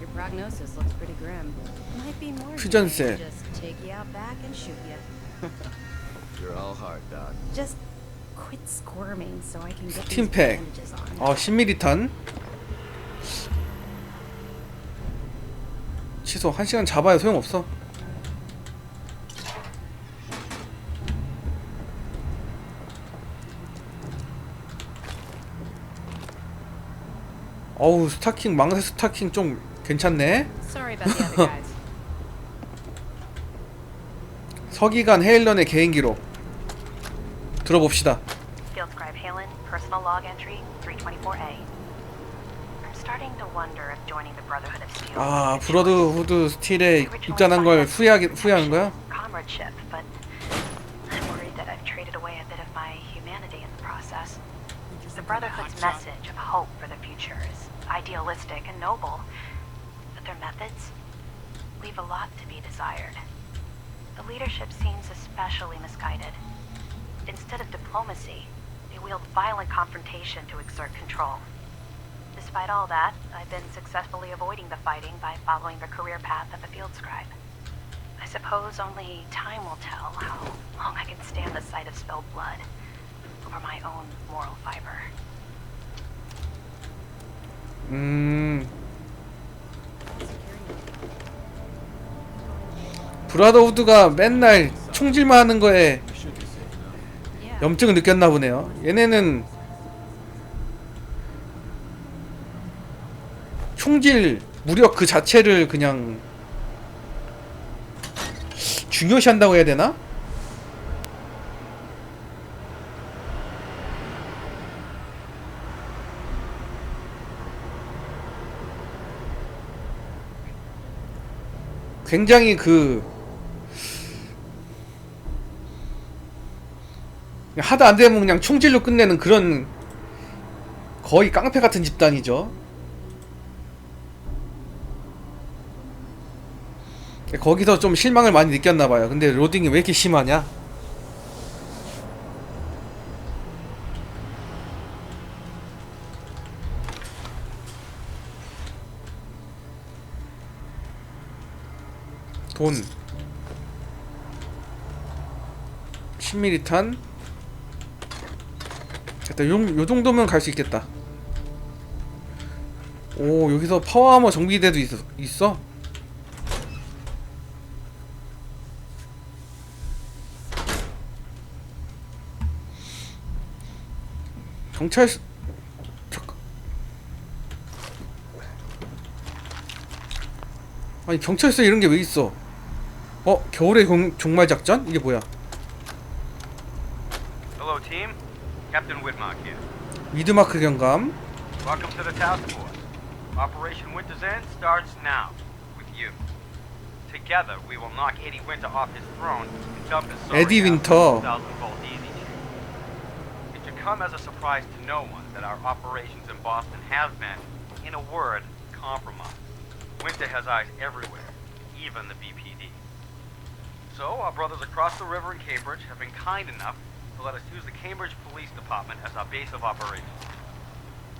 Your prognosis looks pretty grim. Might be more Fusion humane to cell. just take you out back and shoot you. You're all heart, Doc. Just quit squirming so I can get Team these pack. bandages on. 어 10ml 취소 1시간 잡아야 소용없어 어우 스타킹 망세 스타킹 좀 괜찮네. 서기관 헤일런의 개인 기록 들어봅시다 Field Scribe Halen, personal log entry 324A. I'm starting to wonder if joining the Brotherhood of Steel. 아 a 브러드후드 스틸에. 입단한 걸 후회하기, 후회하는 거야? Comradeship, but I'm worried that I've traded away a bit of my humanity in the process. The Brotherhood's message of hope for the future is idealistic and noble, their methods leave a lot to be desired. The leadership seems especially misguided. Instead of diplomacy, they wield violent confrontation to exert control. Despite all that, I've been successfully avoiding the fighting by following the career path of a field scribe. I suppose only time will tell how long I can stand the sight of spilled blood over my own moral fiber. 음 브라더후드가 맨날 총질만 하는 거에. 염증을 느꼈나 보네요. 얘네는 총질 무력 그 자체를 그냥 중요시한다고 해야 되나? 굉장히 그 그냥 하다 안 되면 그냥 총질로 끝내는 그런 거의 깡패 같은 집단이죠. 거기서 좀 실망을 많이 느꼈나 봐요. 근데 로딩이 왜 이렇게 심하냐? 돈 10ml 됐다 요, 요 정도면 갈 수 있겠다 오 여기서 파워하머 정비대도 있어, 있어? 경찰서 잠깐 아니 경찰서 이런 게 왜 있어 어 겨울의 종, 종말 작전? 이게 뭐야 Captain Whitmark here. 미드마크 경감 Welcome to the task force. Operation Winter's End starts now with you. Together, we will knock Eddie Winter off his throne and dump his sorry Eddie ass Winter. in a 1,000 volt easy chair. It should come as a surprise to no one that our operations in Boston have been, in a word, compromised. Winter has eyes everywhere, even the BPD. So, our brothers across the river in Cambridge have been kind enough to let us use the Cambridge Police Department as our base of operations.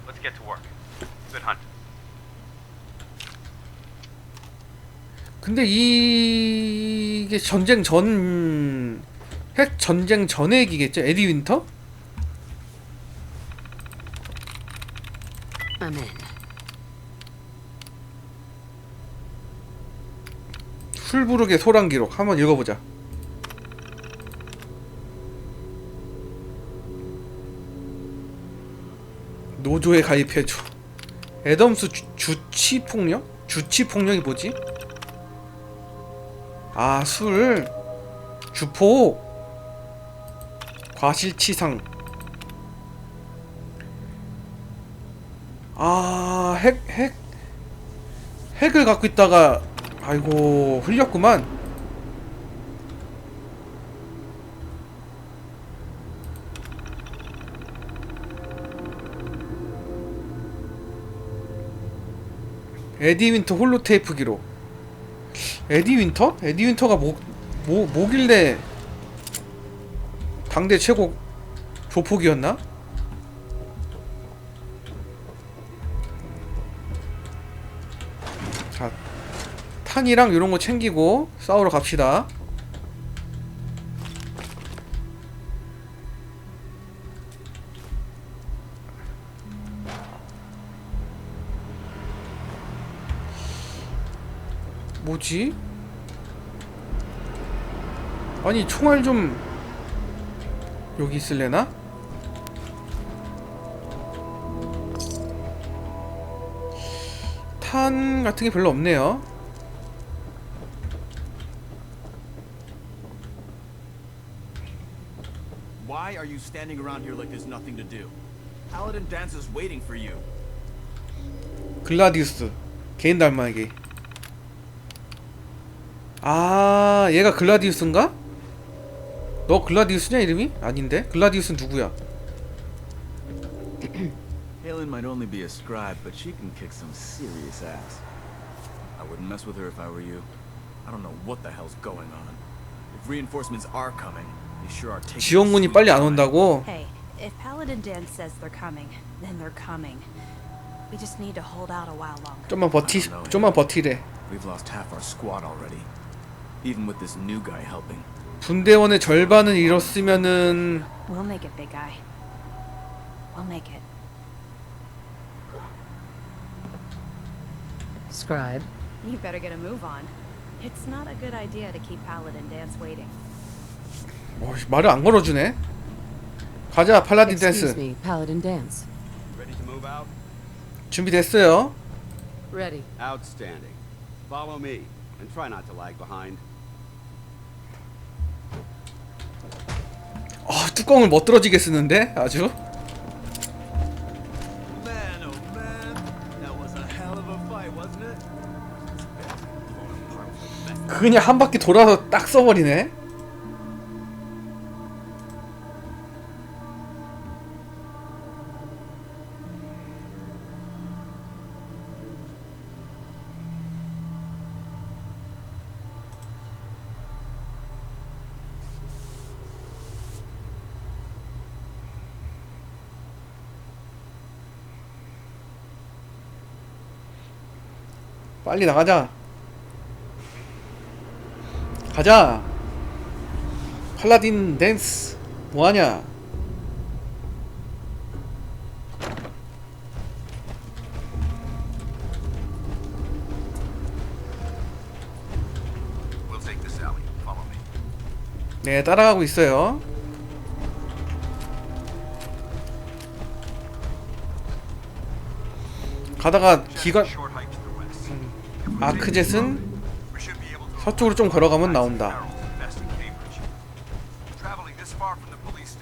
Let's get to work. Good hunt. 근데 이- 이게 전쟁 전... 핵 전쟁 전의 얘기겠죠? 에디 윈터? I'm in. 풀부르게 소란 기록 한번 읽어보자 노조에 가입해줘. 애덤스 주, 주치폭력? 주치폭력이 뭐지? 아 술. 주포. 과실치상. 아 핵 핵 핵을 갖고 있다가 아이고 흘렸구만 에디 윈터 홀로테이프 기록 에디 윈터? 에디 윈터가 뭐, 뭐, 뭐길래 당대 최고 조폭이었나? 자 탄이랑 이런 거 챙기고 싸우러 갑시다. 뭐지? 아니 총알 좀 여기 있을래나? 탄 같은 게 별로 없네요. Why are you standing around here like there's nothing to do? Paladin Dance is waiting for you. 글라디우스 개인 닮아기. 아 얘가 글라디우스인가? 너 글라디우스냐 이름이? 아닌데? 글라디우스는 누구야? Halen might only be a scribe, but she can kick some serious ass. I wouldn't mess with her if I were you. I don't know what the hell's going on. If reinforcements are coming, they sure are taking. 지원군이 빨리 안 온다고? Hey, if Paladin Dan says they're coming, then they're coming. We just need to hold out a while longer. 좀만 버티 좀만 버티래. We've lost half our squad already. Even with this new guy helping. 분대원의 절반은 잃었으면은 We'll make it, big guy. We'll make it. Scribe. You better get a move on. It's not a good idea to keep Paladin Dance waiting. 어, 말을 안 걸어주네. 가자 팔라딘 Excuse 댄스 me, Paladin Dance. Ready to move out? 준비됐어요. Ready. Outstanding. Follow me, and try not to lag behind. 뚜껑을 멋들어지게 쓰는데 아주. Oh. 그냥 한 바퀴 돌아서 딱 써버리네. 빨리 나가자. 가자. 팔라딘 댄스 뭐하냐? 네 따라가고 있어요. 가다가 기관 west. 아크젯은 서쪽으로 좀 걸어가면 나온다. Far from the police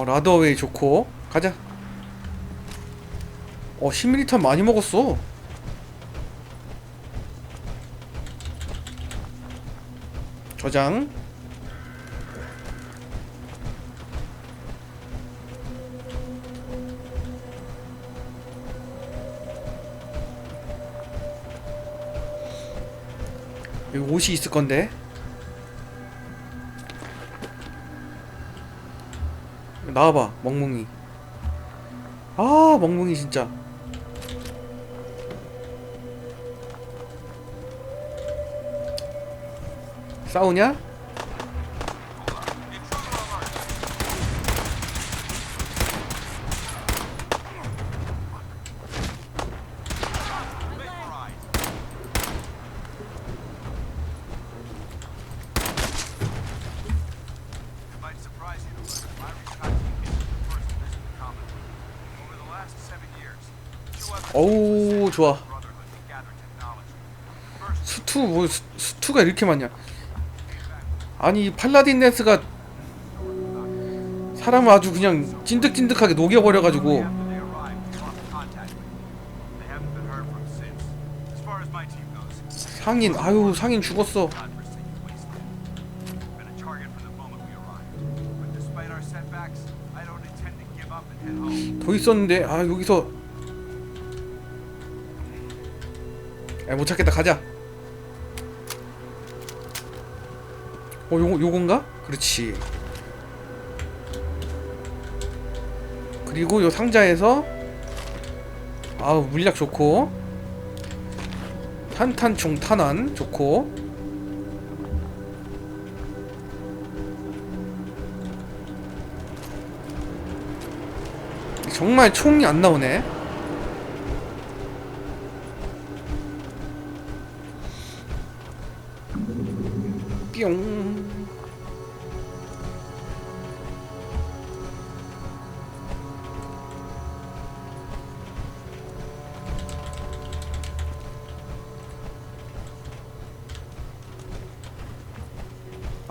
어 라더웨이 좋고. 가자. 어 10ml 많이 먹었어. 저장. 여기 옷이 있을 건데 나와봐 멍멍이 아 멍멍이 진짜 싸우냐? 왜 이렇게 많냐? 아니 팔라딘 댄스가 사람을 아주 그냥 찐득찐득하게 녹여버려가지고. 상인 아유 상인 죽었어. 더 있었는데 아 여기서. 아, 못 찾겠다. 가자. 어 요거 요건가? 그렇지 그리고 요 상자에서 아우 물약 좋고 탄탄총 탄환 좋고 정말 총이 안 나오네.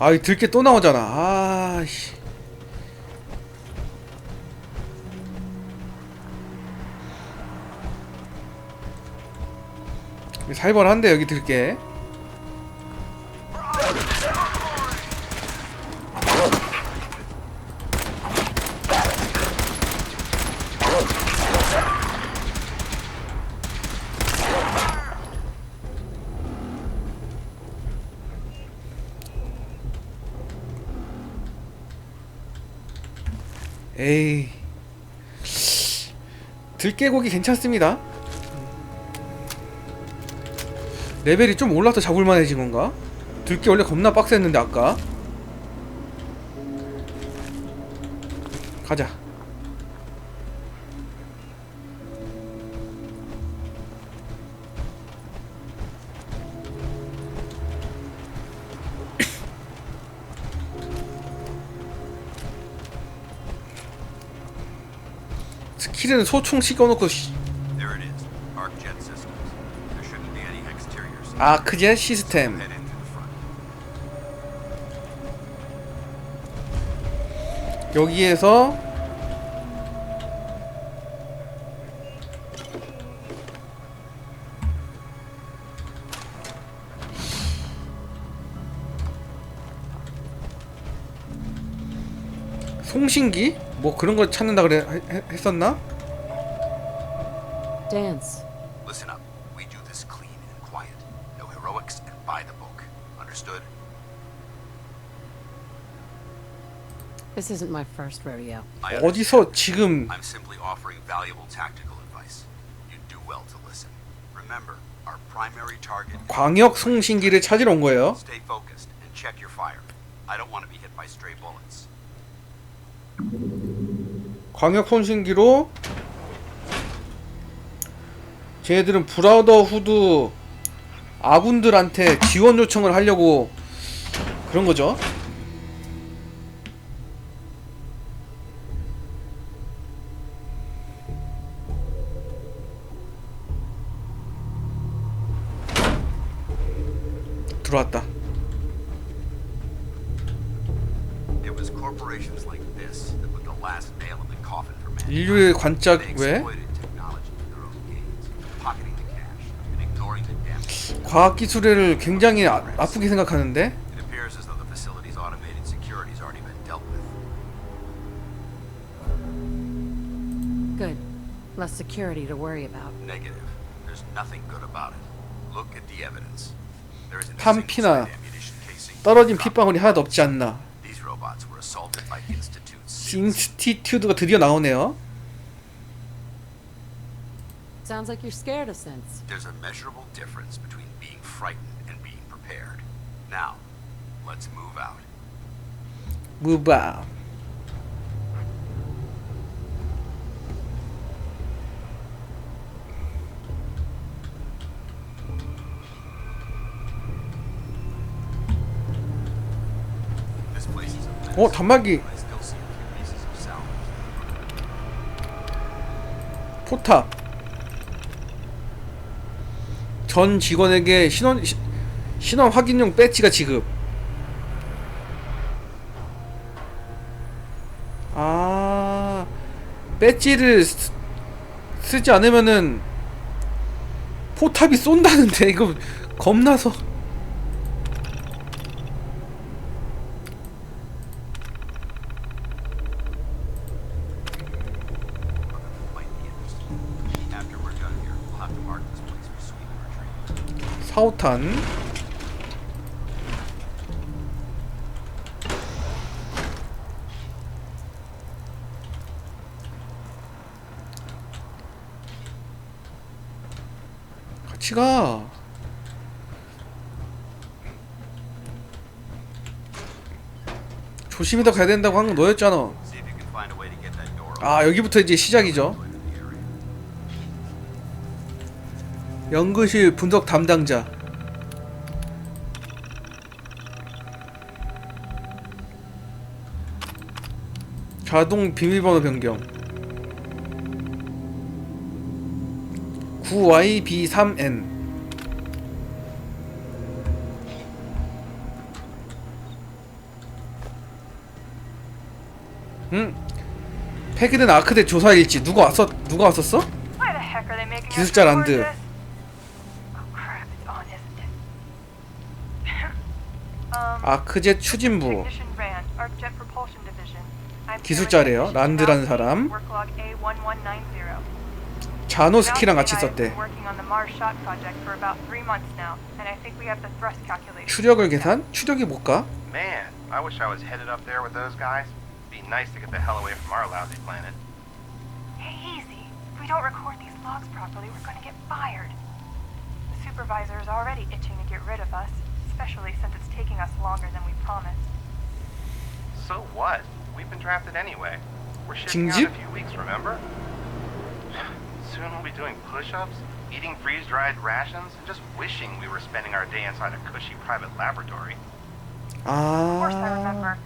아, 이 들게 또 나오잖아. 아, 씨. 살벌한데 여기 들게. 들깨고기 괜찮습니다. 레벨이 좀 올라서 잡을만해진 건가? 들깨 원래 겁나 빡셌는데 아까 스킬은 소총 be any exteriors. 아크젯 시스템. 여기에서 송신기? 뭐 그런 거 찾는다 그래 해- 했었나? Dance. Listen up. We do this clean and quiet. No heroics and by the book. Understood? This isn't my first rodeo. 어디서 지금 I'm simply offering valuable tactical advice. You'd do well to listen. Remember, our primary target 광역 송신기를 찾으러 온 거예요? Stay focused and check your fire. I don't want to be hit by stray bullets. 광역 손신기로 쟤네들은 브라더 후드 아군들한테 지원 요청을 하려고 그런 거죠. 들어왔다. 인류의 관짝 왜? 과학 기술을 굉장히 아, 아프게 생각하는데 It appears as though the facility's automated security's already been dealt with. Good. Less security to worry about. Negative. There's nothing good about it. Look at the evidence. There isn't a 탄피나 single-side ammunition casing. 떨어진 핏방울이 하나도 없지 않나. These robots were assaulted by institutes. 인스티튜드가 드디어 나오네요. Sounds like you're scared of sense. There's a measurable difference between being frightened and being prepared. Now, let's move out. 무바. This place is a mess. 어 단말기 I still 전 직원에게 신원 시- 신원 확인용 배지가 지급. 아 배지를 쓰, 쓰지 않으면은 포탑이 쏜다는데 이거 겁나서 Might be interesting. After we're done here, we'll have to mark this place for sweep 사오탄 같이 가 조심히다 가야 된다고 한 건 너였잖아. 아 여기부터 이제 시작이죠 연구실 분석 담당자 자동 비밀번호 변경 9YB3N 응? 패기든 아크대 조사일지 누가 왔었 누가 왔었어? 기술자 란드. this? Oh crap, it's on, isn't it? um, 아크젯 추진부 기술자래요. 란드라는 사람. Worklog A1190. 자노스키랑 같이 있었대. 추력을 계산? 추력이 뭘까? Man, I wish I was headed up there with those guys. Be nice to get the hell away from our lousy planet. Hey, easy. If we don't record these logs properly, we're gonna get fired. The supervisor is already itching to get rid of us, especially since it's taking us longer than we promised. So what? We've been drafted anyway. We're shipping out in a few weeks, remember? Soon we'll be doing push-ups, eating freeze-dried rations, and just wishing we were spending our day inside a cushy private laboratory. Ah. Uh... Of course I remember.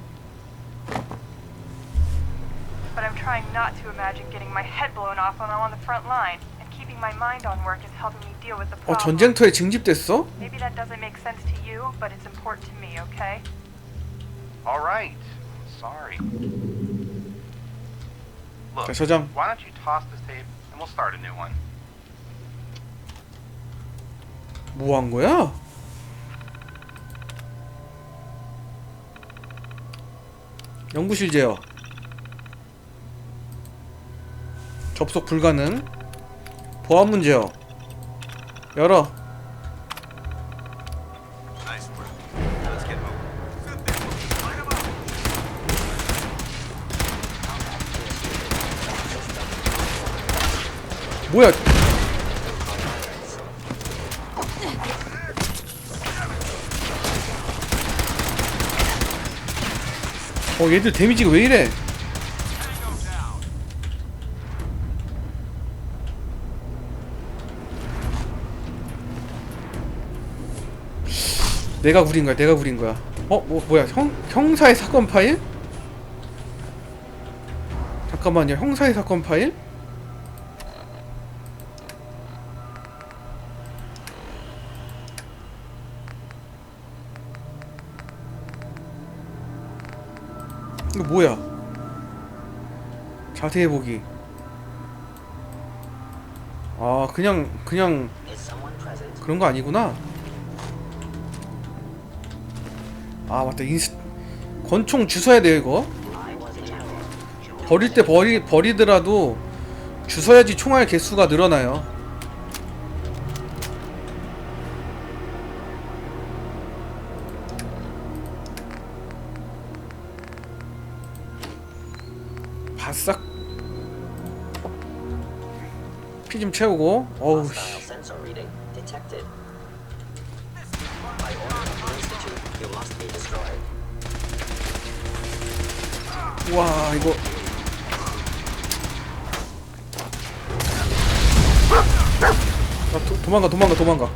But I'm trying not to imagine getting my head blown off when I'm on the front line, and keeping my mind on work is helping me deal with the 어 problem. 전쟁터에 징집됐어? Maybe that doesn't make sense to you, but it's important to me, okay? All right. Sorry. Look, 자 저장 why don't you toss this tape and we'll start a new one. 뭐 한 거야? 연구실 제어 접속 불가능 보안 문제요 up. 뭐야 어 얘들 데미지가 왜 이래 내가 구린 거야 내가 구린 거야 어? 뭐, 뭐야 형, 형사의 사건 파일? 잠깐만요 형사의 사건 파일? 이거 뭐야 자세히 보기 아 그냥 그냥 그런 거 아니구나 아 맞다. 인스 권총 주워야 돼요 이거. 버릴 때 버리, 버리더라도 주워야지 총알 개수가 늘어나요. 바싹. 피 좀 채우고. 어우 씨 와 이거 아, 도, 도망가 도망가 도망가.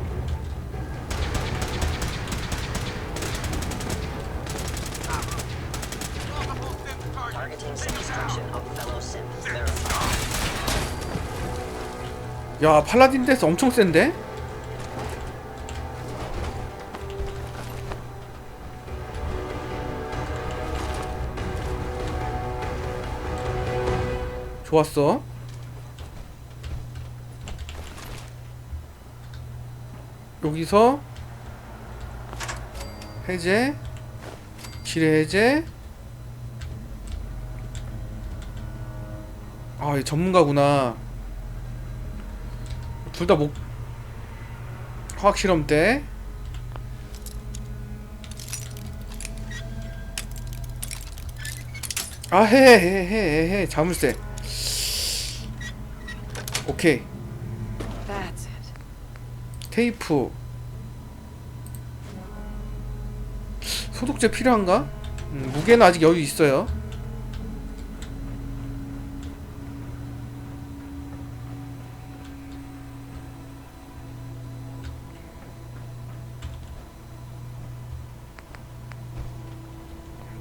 야 팔라딘 데스 엄청 센데? 좋았어. 여기서 해제 지뢰 해제. 아이 전문가구나. 둘 다 목 화학 실험 때. 아, 해, 해, 해, 해, 해, 자물쇠. 오케이. 테이프. 소독제 필요한가? 음, 무게는 아직 여유 있어요.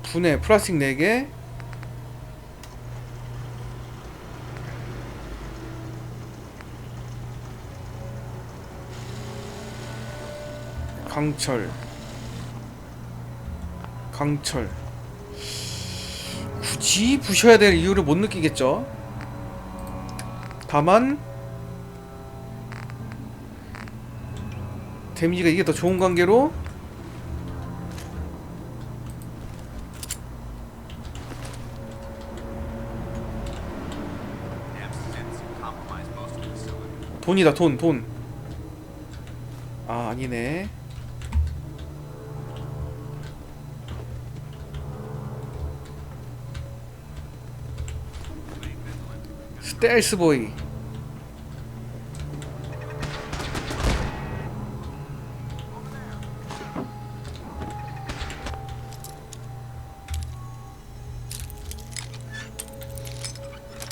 분해 플라스틱 4개 강철 강철 굳이 부셔야 될 이유를 못 느끼겠죠 다만 데미지가 이게 더 좋은 관계로. 돈이다 돈 돈. 아 아니네. 스텔스 보이.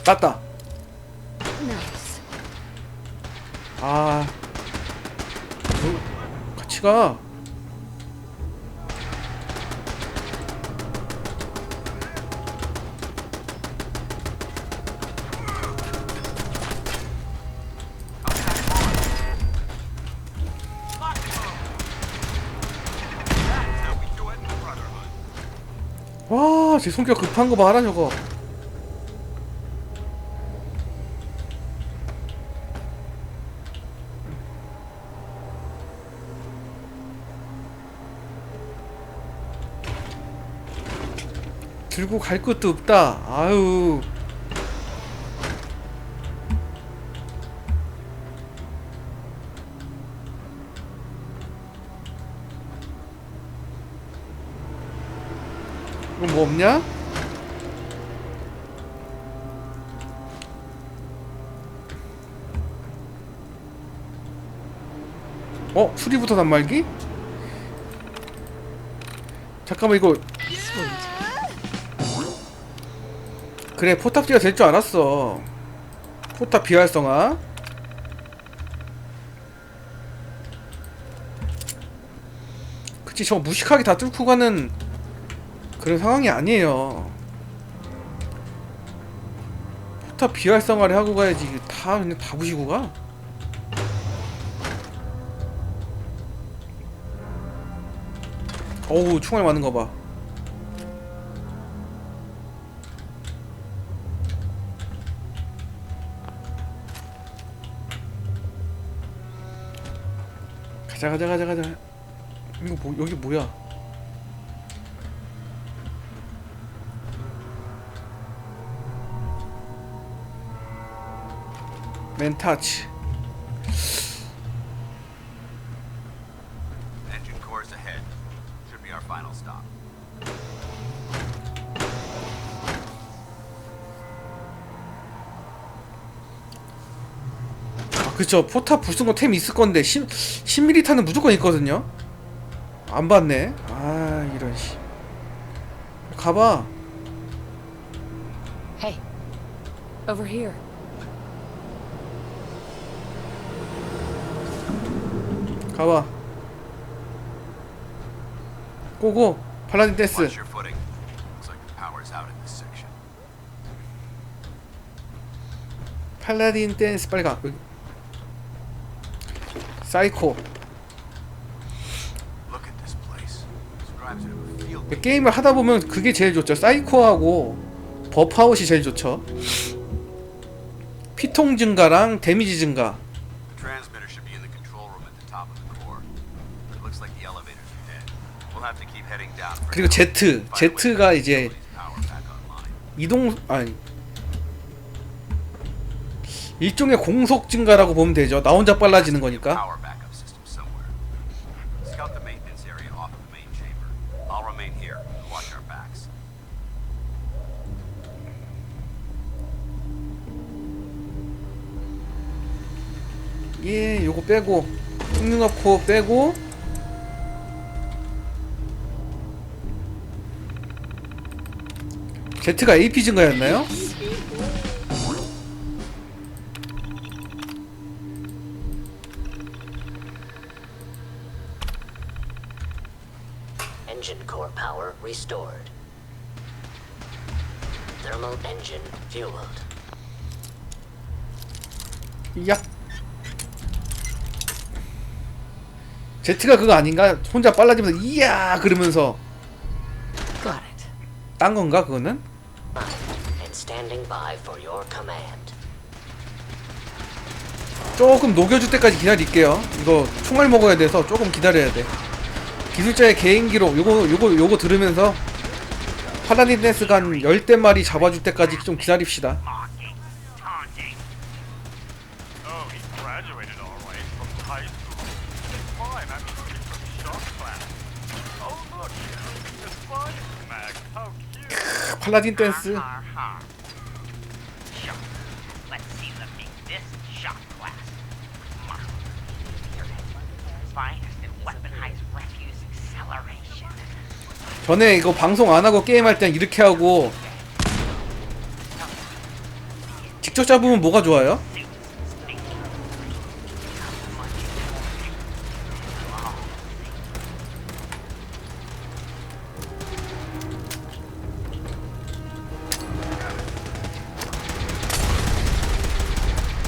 땄다. 아, 너 같이 가. 제 성격 급한 거 봐라 저거. 들고 갈 것도 없다. 아유. 없냐? 어? 수리부터 단말기? 잠깐만 이거 그래 포탑지가 될 줄 알았어 포탑 비활성화 그치 저거 무식하게 다 뚫고 가는 그런 상황이 아니에요. 포탑 비활성화를 하고 가야지. 다 그냥 다 부시고 가? 어우 총알 많은 거봐. 가자 가자 가자 가자. 이거 뭐 여기 뭐야 stop. 아 그쵸 포탑 부순 거 템 있을 건데 10, 10ml는 무조건 있거든요 안 봤네 아 이런 씨 가봐 Hey. Over here. 가봐 고고 팔라딘 댄스 Watch your footing. Looks like the power's out in this section. 팔라딘 댄스 빨리 가 여기. 사이코 Look at this place. Describes it of a field. 게임을 하다 보면 그게 제일 좋죠 사이코하고 버프아웃이 제일 좋죠 피통 증가랑 데미지 증가 그리고. Z, Z가 이제. 이동 아니 일종의 공속 증가라고 보면 되죠. 나 혼자 빨라지는 거니까. 예, 요거 빼고 흉흉합 코어 빼고 Z가 AP 증가였나요? Engine core power restored. Thermal engine fueled. 야. Z가 그거 아닌가? 혼자 빨라지면서 이야 그러면서 Got it. 딴 건가 그거는? Standing by for your command. 조금 녹여줄 때까지 기다릴게요. 이거 총알 먹어야 돼서 조금 기다려야 돼. 기술자의 개인 기록 요거 요거 요거 들으면서 한 열대 마리 잡아줄 때까지 좀 기다립시다. Oh. Oh. 팔라딘 댄스. Ha Sure. Let's see them make this shot class. Mark. Here it is. Finest in weaponized refuse acceleration. 전에 이거 방송 안 하고 게임할 땐 이렇게 하고 직접 잡으면 뭐가 좋아요?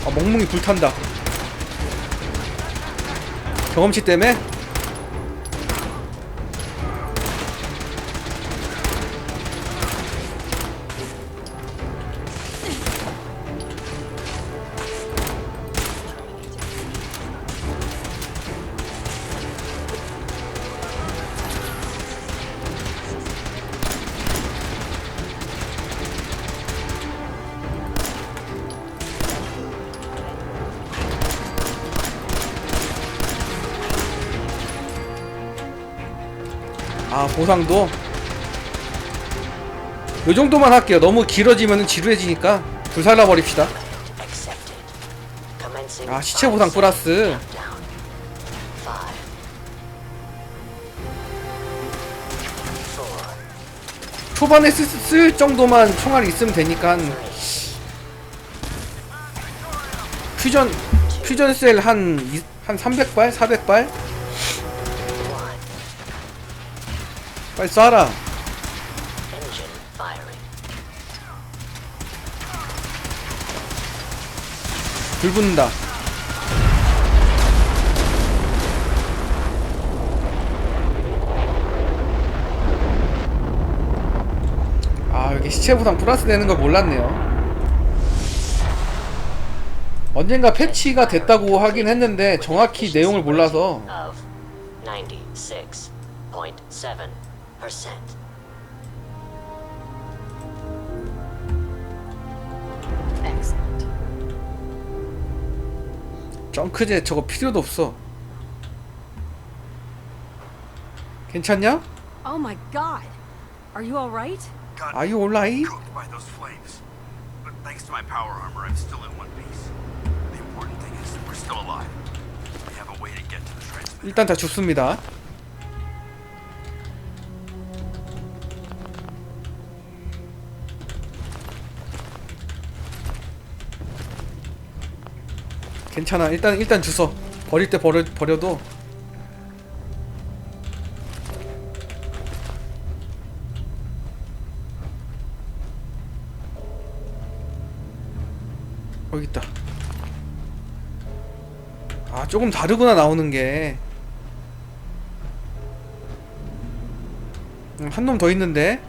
아 멍멍이 불탄다 경험치 때문에? 아 보상도 요 정도만 할게요 너무 길어지면 지루해지니까 불 살라 버립시다 Accepted. Commencing. 아 시체 보상 플러스. 초반에 쓸, 쓸 정도만 총알이 있으면 되니까 한 퓨전 퓨전 셀 한 한 300발 400발 빨리 쏴라. 불 붙는다. 아 여기 시체 부상 플러스 되는 걸 몰랐네요. 언젠가 패치가 됐다고 하긴 했는데 정확히 내용을 몰라서. 96.7 100%. Excellent. 정크제 저거 필요도 없어. 괜찮냐? Oh my god. Are you all right? Got Are you alright? cooked by those flames. But thanks to my power armor, I'm still in one piece. The important thing is that we're still alive. We have a way to get to the transmitter. 일단 다 죽습니다. 괜찮아. 일단 일단 주워. 버릴 때 버려, 버려도. 여기 있다. 아 조금 다르구나 나오는 게. 한 놈 더 있는데